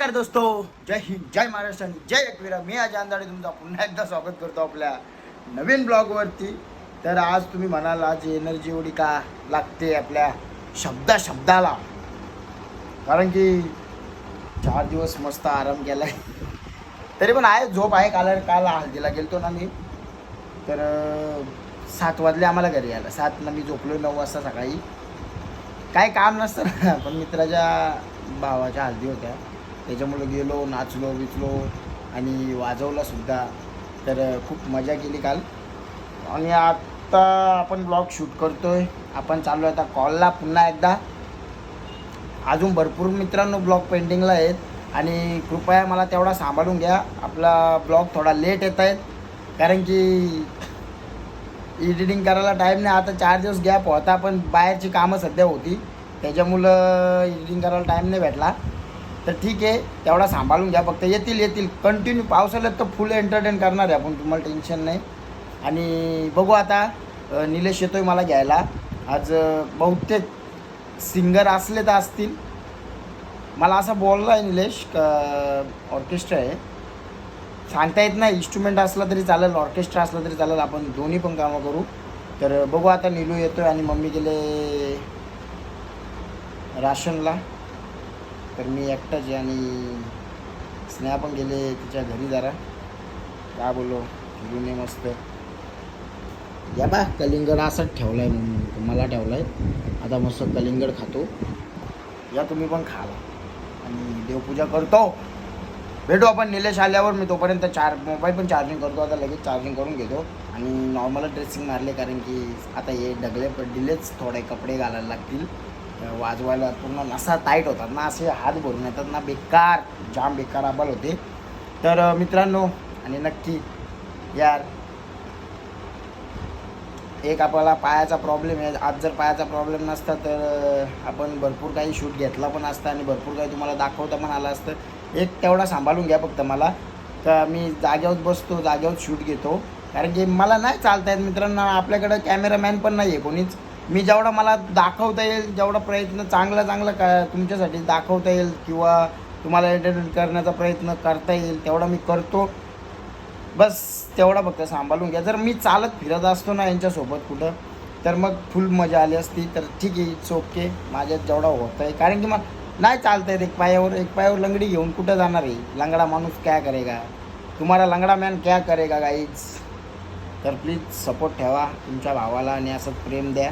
नमस्कार दोस्तो. जय हिंद जय महाराष्ट्र आणि जय एकवीरा. मी आज अंदाडे तुमचा पुन्हा एकदा स्वागत करतो आपल्या नवीन ब्लॉगवरती. तर आज तुम्ही म्हणाल आज एनर्जी एवढी का लागते आपल्या शब्दा शब्दाला कारण की चार दिवस मस्त आराम केलाय. तरी पण आहे झोप आहे काल काल हळदीला गेलतो ना मी. तर सात वाजले आम्हाला घरी यायला. सातला मी झोपलो नऊ वाजता सकाळी. काय काम नसतं पण मित्राच्या भावाच्या हळदी होत्या. त्याच्यामुळे गेलो नाचलो विचलो आणि वाजवलासुद्धा तर खूप मजा केली काल. आणि आत्ता आपण ब्लॉग शूट करतो आहे आपण चाललो आता कॉलला पुन्हा एकदा. अजून भरपूर मित्रांनो ब्लॉग पेंटिंगला आहेत. आणि कृपया मला तेवढा सांभाळून घ्या. आपला ब्लॉग थोडा लेट येत आहेत. कारण की एडिटिंग करायला टाईम नाही. आता चार दिवस गॅप होता पण बाहेरची कामं सध्या होती. त्याच्यामुळं एडिटिंग करायला टाईम नाही भेटला. तर ठीक आहे तेवढा सांभाळून घ्या. फक्त येतील येतील. कंटिन्यू पावसाळ्यात तर फुल एंटरटेन करणार आहे आपण तुम्हाला टेन्शन नाही. आणि बघू आता अं, निलेश येतोय मला घ्यायला. आज बहुतेक सिंगर असले तर असतील. मला असं बोललं आहे निलेश ऑर्केस्ट्रा आहे. सांगता येत नाही इन्स्ट्रुमेंट असला तरी चालेल ऑर्केस्ट्रा असला तरी चालेल आपण दोन्ही पण कामं करू. तर बघू आता निलू येतोय आणि मम्मी गेले राशनला. तर मी एकटाच आहे आणि स्नेहा पण गेले तिच्या घरी जरा. काय बोललो? ये मस्त. या बा कलिंगड असंच आहे म्हणून. मला आहे आता मस्त कलिंगड खातो. या तुम्ही पण खाला आणि देवपूजा करतो. भेटू आपण निलेश आल्यावर. मी तोपर्यंत चार मोबाईल पण चार्जिंग करतो. आता लगेच चार्जिंग करून घेतो. आणि नॉर्मल ड्रेसिंग मारले कारण की आता हे डगले डिलेच थोडे कपडे घालायला लागतील. वाजवायला पूर्ण नसा टाईट होतात ना असे हात भरून येतात ना बेकार जाम बेकार आबाल होते. तर मित्रांनो आणि नक्की यार एक आपल्याला पायाचा प्रॉब्लेम आहे. आज जर पायाचा प्रॉब्लेम नसता तर आपण भरपूर काही शूट घेतला पण असता आणि भरपूर काही तुम्हाला दाखवता पण आलं असतं. एक तेवढा सांभाळून घ्या फक्त मला. तर मी जागेवर बसतो जागेवर शूट घेतो. कारण की मला नाही चालता येत मित्रांनो. आपल्याकडं कॅमेरामॅन पण नाही आहे कोणीच. मी जेवढा मला दाखवता येईल जेवढा प्रयत्न चांगला चांगला का तुमच्यासाठी दाखवता येईल किंवा तुम्हाला एंटरटेन करण्याचा प्रयत्न करता येईल तेवढा मी करतो. बस तेवढा फक्त सांभाळून घ्या. जर मी चालत फिरत असतो ना यांच्यासोबत कुठं तर मग फुल मजा आली असती. तर ठीक आहे इट्स ओके माझ्यात जेवढा होत आहे कारण की मग नाही चालता येत एक पायावर एक पायावर लंगडी घेऊन कुठं जाणार आहे? लंगडा माणूस काय करेगा? तुम्हाला लंगडा मॅन क्या करेगा गाईज तर प्लीज सपोर्ट ठेवा तुमच्या भावाला आणि असं प्रेम द्या.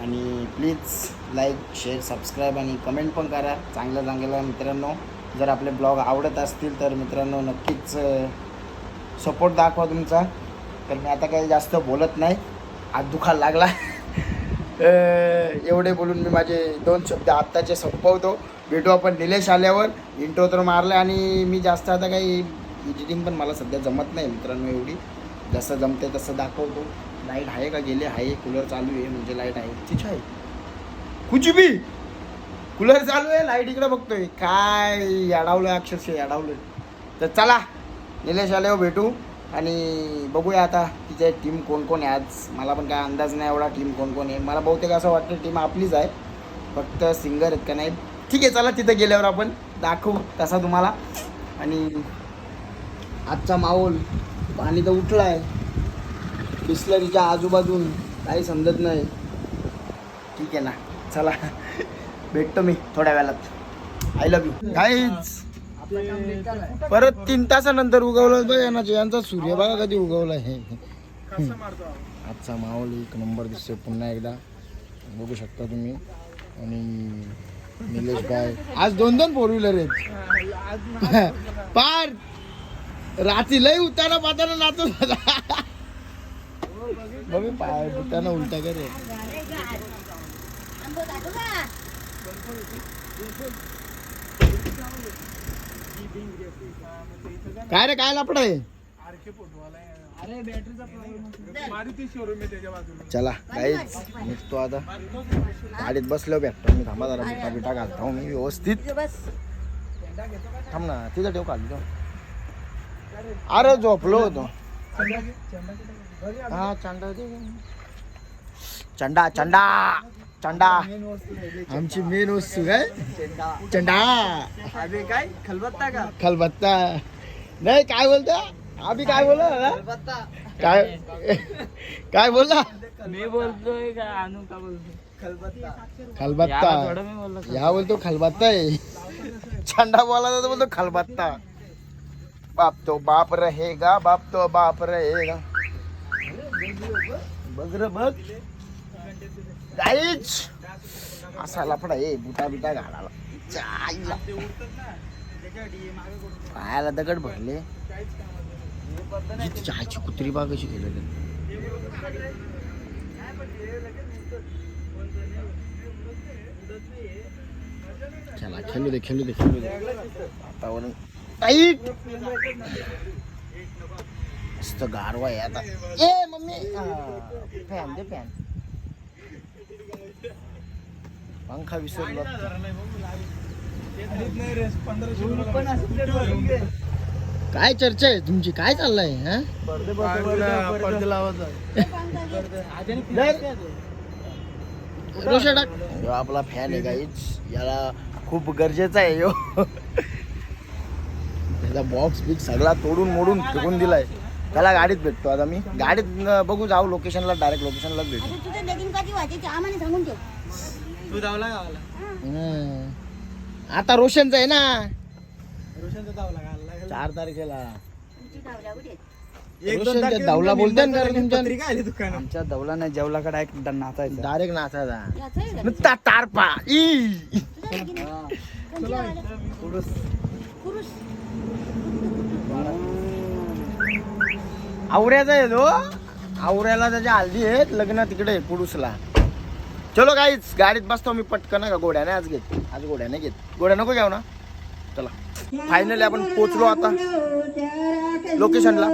आणि प्लीज लाईक शेअर सबस्क्राईब आणि कमेंट पण करा. चांगल्या चांगल्या मित्रांनो जर आपले ब्लॉग आवडत असतील तर मित्रांनो नक्कीच सपोर्ट दाखवा तुमचा. तर मी आता काही जास्त बोलत नाही. आज दुखा लागला. एवढे बोलून मी माझे दोन शब्द आत्ताचे संपवतो. भेटू आपण निलेश आल्यावर. इंट्रो तर मारला आणि मी जास्त आता काही एडिटिंग पण मला सध्या जमत नाही मित्रांनो एवढी. जसं जमते तसं दाखवतो. लाइट आहे का गेले आहे? कूलर चालू आहे म्हणजे लाइट आहे. तिच आहे. कुची बी. कूलर चालू आहे लाइट इकडे बघतोय. काय अडावलं अक्षरशः अडावलं तर चला निलेश आल्यावर भेटू आणि बघूया आता तिचे टीम कोण कोण आहे आज. मला पण काय अंदाज नाही एवढा टीम कोण कोण आहे. मला बहुतेक असं वाटतं टीम आपलीच आहे. फक्त सिंगर आहेत का नाही. ठीक आहे चला तिथं गेल्यावर आपण दाखवू तसा तुम्हाला. आणि आजचा माहोल पाणी तर उठला आहे बिस्लरीच्या आजूबाजून काही समजत नाही. ठीक आहे ना. चला. भेटतो मी थोड्या वेळात. आय लव्ह यू काहीच परत तीन तासानंतर उगवलं बघ यांचा सूर्य बघा कधी उगवला हे. आजचा माहोल एक नंबर दिसतोय पुन्हा एकदा. बघू शकता तुम्ही. आणि निलेश भाई. आज दोन दोन फोर व्हीलर आहेत. पार. रात्री लय उतारा पाताना नाचत होता बघ पाय बुटाना उलटा करे काय रे काय लपड आहे? चला काहीच निघतो आता. गाडीत बसलो भेटतो मी थांबा जरा बिटा बिटा घालतो मी व्यवस्थित. थांब ना तिथं ठेव काढली अरे झोपलो होतो. हा चांदा चंडा चंडा चंडा। आमची मेन वस्तू काय चंडा। अरे काय खलबत्ता का? खलबत्ता। नाही काय बोलतो? आम्ही काय बोललो दादा? खलबत्ता। काय काय बोलला मी बोलतोय का आणू का बोलतोय? खलबत्ता। खलबत्ता। थोडं मी बोललो या बोलतो खलबत्ता आहे चंडा बोला तर बोलतो खलबत्ता। बाप तो बाप रहेगा बाप तो बाप रहेगा। बघ रे बघ. गाईच. असा लफडा ये बुटा बिटा घालाला चायला. पायाला दगड भरले. चहाची कुत्री बाग कशी गेली चला खेळू दे खेळू दे खेळू दे. वातावरण टाईट मस्त गारवा आहे आता. ए मम्मी! फॅन दे फॅन पंखा विसरलो. काय चर्चा आहे तुमची? काय चाललंय हा? आपला फॅन आहे काहीच याला खूप गरजेचा आहे यो. त्याचा बॉक्स बिक्स सगळा तोडून मोडून फेकून दिलाय. त्याला गाडीत भेटतो. आता मी गाडीत बघू जाऊ लोकेशनला डायरेक्ट लोकेशनलाच भेटू. आता तुझं लगीन कधी व्हायचे ते आम्हाला सांगून ठेव. तू धावला गावाला हम्म. आता रोशनचं आहे ना? रोशनचा धावला चार तारखेला. तुमची धावल्या धावला बोलते ना कारण तुमच्या पत्रिका आली दुकान आमच्या धावला नाही जेवलाकडे एक नाचायचा. डायरेक्ट नाचायचा. याचं आहे का? नुसता तारपा. ई. तुझं लगीन आहे? कोणची गावाला? पुरुष. आवऱ्याचा आहे तो. आवऱ्याला त्याच्या हल्दी आहेत लग्न तिकडे आहे, कुडूसला चलो काहीच गाडीत बसतो मी पटकन का गोड्याने आज घेत. आज गोड्याने घेत. गोड्या नको घ्याव ना. चला. फायनली आपण पोचलो आता. लोकेशनला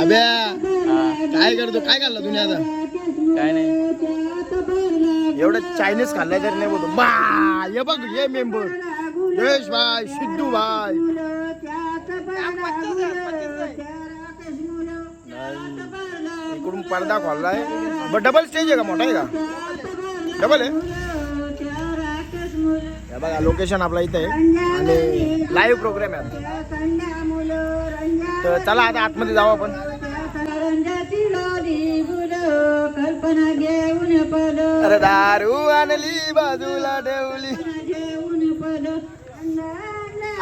अबे काय करतो? काय खाल्लं तुम्ही आता? काय नाही. एवढं चायनीज खाल्लं तरी नाही बोलतो. बा ये बघ ये मेंबर यश भाई सिद्धू भाई. इकडून पडदा खोललाय. ब डबल स्टेज आहे का? मोठा आहे का? डबल आहे? बघा लोकेशन आपला इथं आहे. आणि लाईव्ह प्रोग्राम आहे तर चला आता आतमध्ये जाऊ आपण. कल्पना घेऊन अरे दारू आणली बाजूला ठेवली.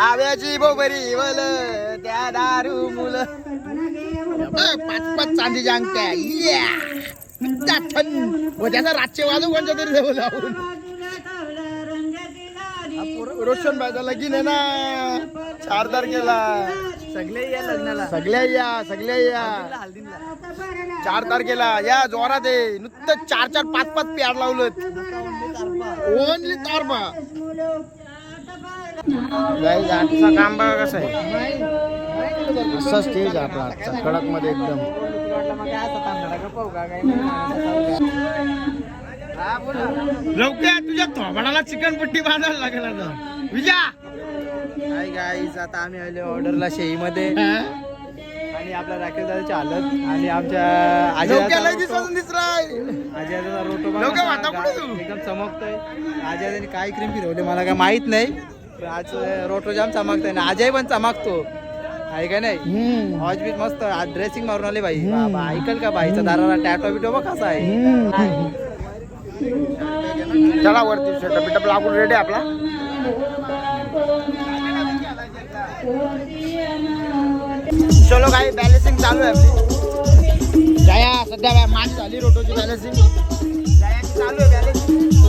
आव्याची बोबरी वल त्या दारू मुलं. पाच पाच चांदीच्या अंगठ्या या. त्याचा रातचे वाजू कोणत्या तरी ठेवला रंगाची रोशन भाईचा लगीन आहे ना. चार तारखेला सगळे या लग्नाला. सगळ्या या सगळ्या या. चार तारखेला या जोरात आहे. नुसतं चार चार पाच पाच प्यार लावलं ओनली तारपा. गाईज आजचा काम बघा कसं आहे? असा स्टेज आपला आजचा? कडकमध्ये एकदम. लवकर तुझ्या थोबाडाला चिकन पट्टी बांधायला लागेल आता. विजा! हाय गाईज आता आम्ही आलो ऑर्डरला शेईमध्ये. आणि आपल्या राकेश दादाची हालत आणि आमच्या आजी आजी रोटो. एकदम चमकतोय. आजी काय क्रीम फिरवले मला काय माहीत नाही. पण आज रोटो जाम चमकतोय ना आजही पण चमकतो. आहे का नाही? हॉज बीच मस्त आज ड्रेसिंग मारून आले बाई. बाबा ऐकल का बाईचा दाराला टॅटो बिटो बघ कसा आहे? चला वरती सेटअप बिटअप लागून रेडी आपला. चलो काही बॅलेन्सिंग चालू आहे आपली. जया सध्या मॅच झाली रोटोची बॅलेन्सिंग जयाची चालू आहे बॅलेन्सिंग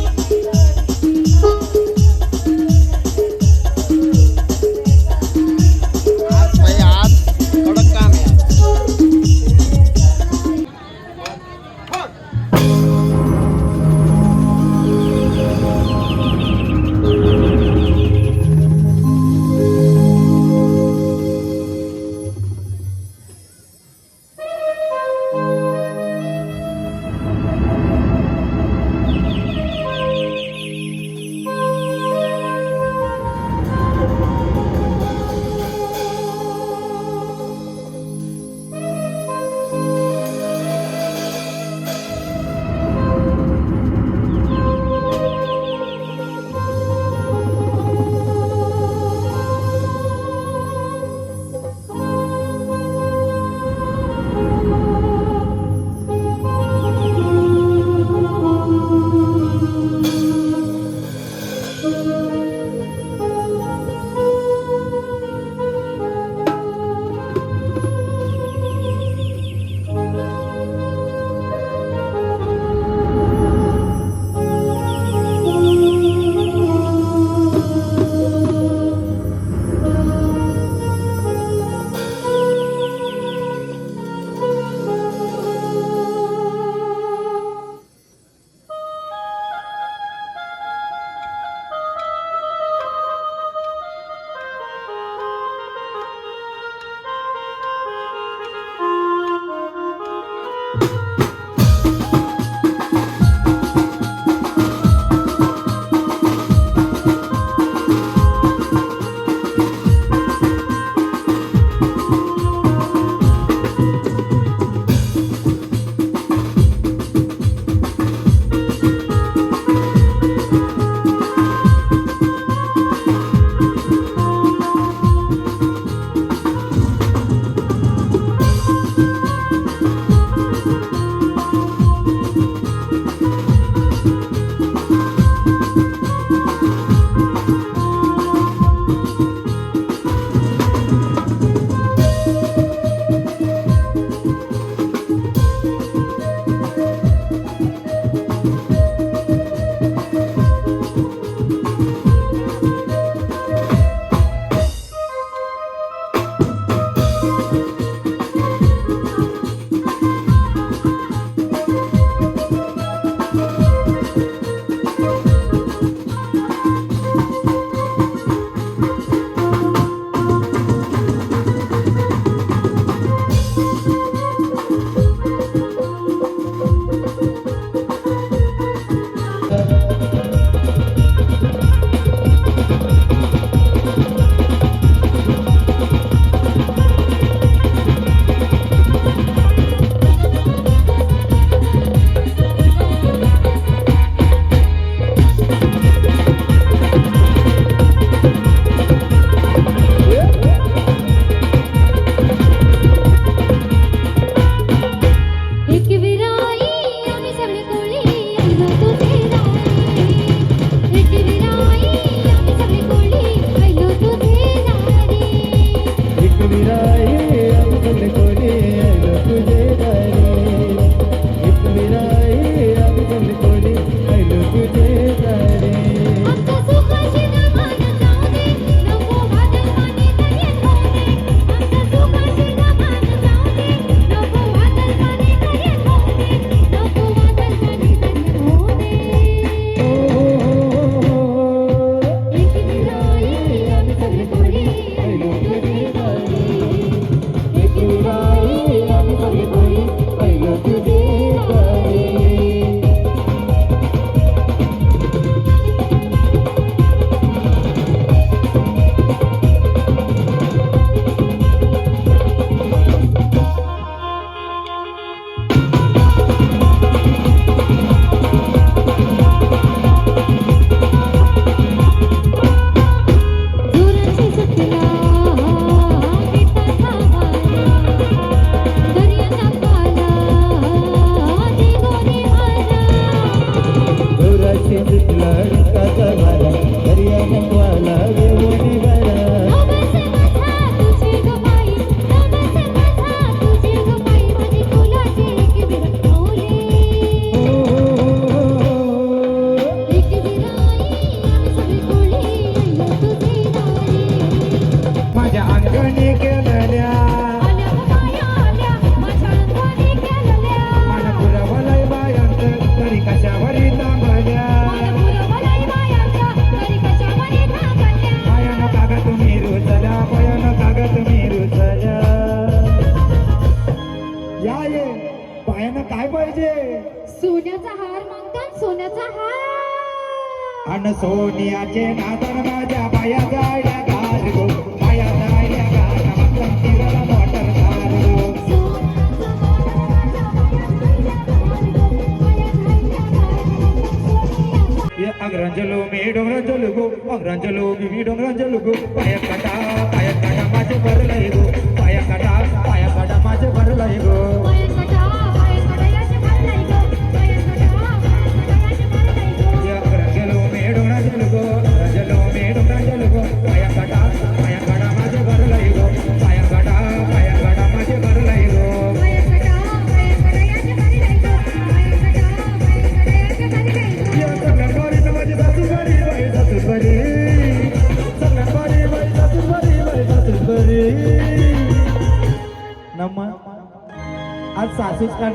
llena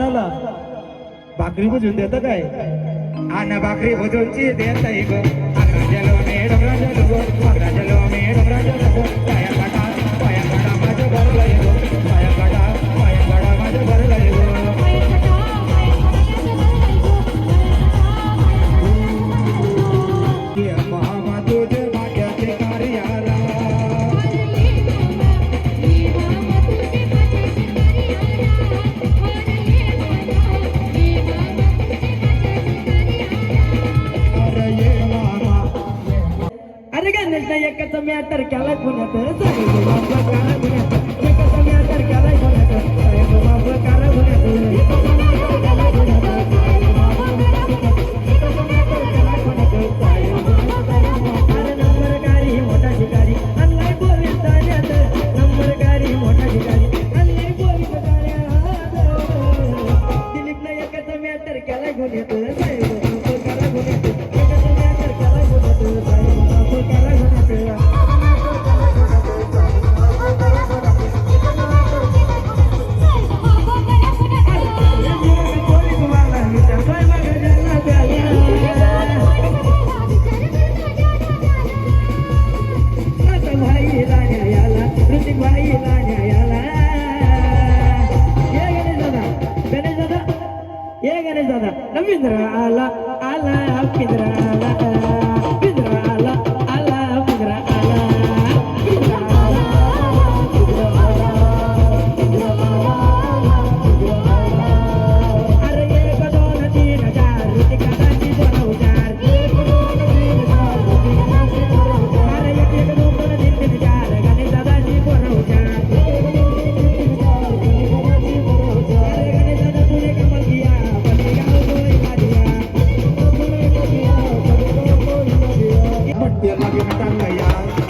आणाला भाकरी बुजून देत काय? आण भाकरी भजूनची देता ही गो. आग्रा जलो मेडम जलो I'm not gonna katangayan ah.